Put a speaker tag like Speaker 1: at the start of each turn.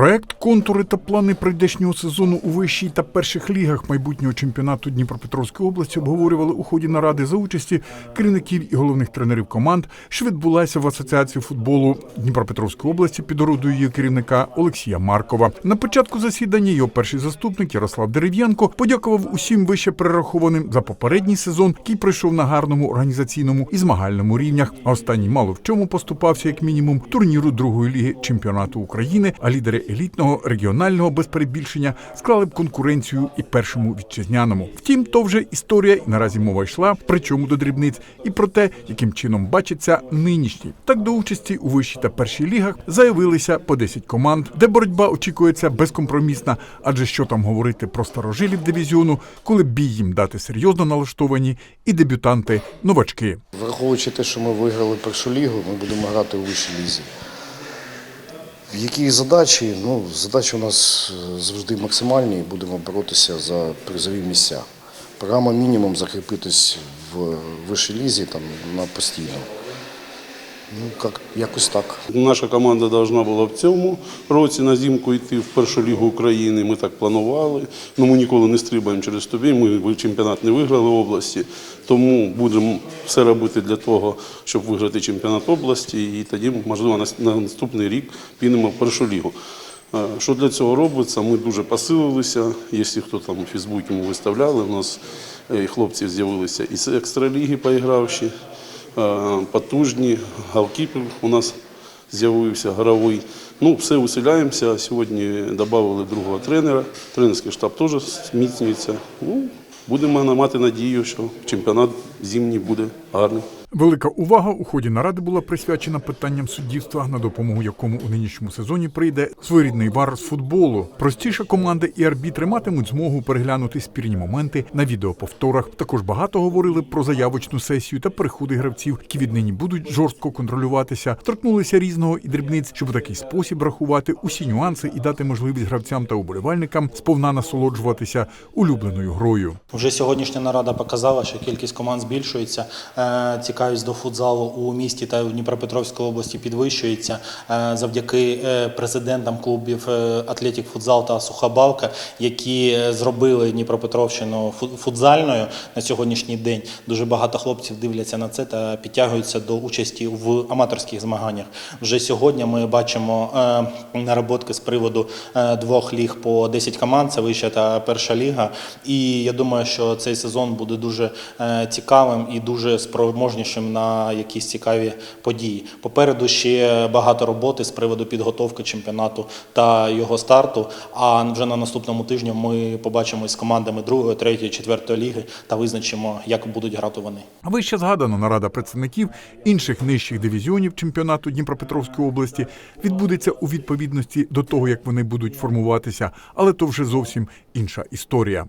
Speaker 1: Проект, контури та плани прийдешнього сезону у вищій та перших лігах майбутнього чемпіонату Дніпропетровської області обговорювали у ході наради за участі керівників і головних тренерів команд, що відбулася в Асоціації футболу Дніпропетровської області під орудою її керівника Олексія Маркова. На початку засідання його перший заступник Ярослав Дерев'янко подякував усім вище перерахованим за попередній сезон, який пройшов на гарному організаційному і змагальному рівнях. А останній мало в чому поступався як мінімум турніру другої ліги чемпіонату України, а лідери елітного регіонального без перебільшення склали б конкуренцію і першому вітчизняному. Втім, то вже історія, і наразі мова йшла, причому до дрібниць, і про те, яким чином бачиться нинішній. Так до участі у вищій та першій лігах заявилися по 10 команд, де боротьба очікується безкомпромісна. Адже що там говорити про старожилів дивізіону, коли бій їм дати серйозно налаштовані і дебютанти новачки.
Speaker 2: Враховуючи те, що ми виграли першу лігу, ми будемо грати у вищій лізі. Які задачі? Ну, задачі у нас е, завжди максимальні і будемо боротися за призові місця. Програма мінімум закріпитись в вищій лізі там, на постійно. Ну, як, якось так.
Speaker 3: Наша команда должна була в цьому році на зімку йти в першу лігу України. Ми так планували. Ну ми ніколи не стрибаємо через тобі. Ми чемпіонат не виграли в області, тому будемо все робити для того, щоб виграти чемпіонат області, і тоді, можливо, на на наступний рік підемо в першу лігу. Що для цього робиться? Ми дуже посилилися. Якщо хто там у Фейсбуці ми виставляли, у нас е, хлопці з'явилися із екстраліги поігравші. Е, потужні, галкіпер у нас з'явився гравий. Ну, все усиляємося. Сьогодні додали другого тренера. Тренерський штаб теж зміцнюється. Ну, будемо мати надію, що чемпіонат зимній буде гарний.
Speaker 1: Велика увага у ході наради була присвячена питанням суддівства, на допомогу якому у нинішньому сезоні прийде своєрідний вар з футболу. Простіше команди і арбітри матимуть змогу переглянути спірні моменти на відеоповторах. Також багато говорили про заявочну сесію та переходи гравців, які віднині будуть жорстко контролюватися. Торкнулися різного і дрібниць, щоб у такий спосіб рахувати усі нюанси і дати можливість гравцям та уболівальникам сповна насолоджуватися улюбленою грою.
Speaker 4: Вже сьогоднішня нарада показала, що кількість команд збільшується. е, Цікавість до футзалу у місті та в Дніпропетровській області підвищується е, завдяки е, президентам клубів е, Атлетік Футзал та Сухобалка, які зробили Дніпропетровщину фу- футзальною на сьогоднішній день. Дуже багато хлопців дивляться на це та підтягуються до участі в аматорських змаганнях. Вже сьогодні ми бачимо наработки з приводу двох ліг по 10 команд. Це вища та перша ліга. І я думаю, що цей сезон буде дуже цікавим і дуже спроможнішим на якісь цікаві події. Попереду ще багато роботи з приводу підготовки чемпіонату та його старту. А вже на наступному тижні ми побачимось з командами другої, третьої, четвертої ліги та визначимо, як будуть грати вони.
Speaker 1: Вище згадано нарада представників інших нижчих дивізіонів чемпіонату Дніпропетровської області відбудеться у відповідності до того, як вони будуть формуватися, але то вже зовсім інша історія.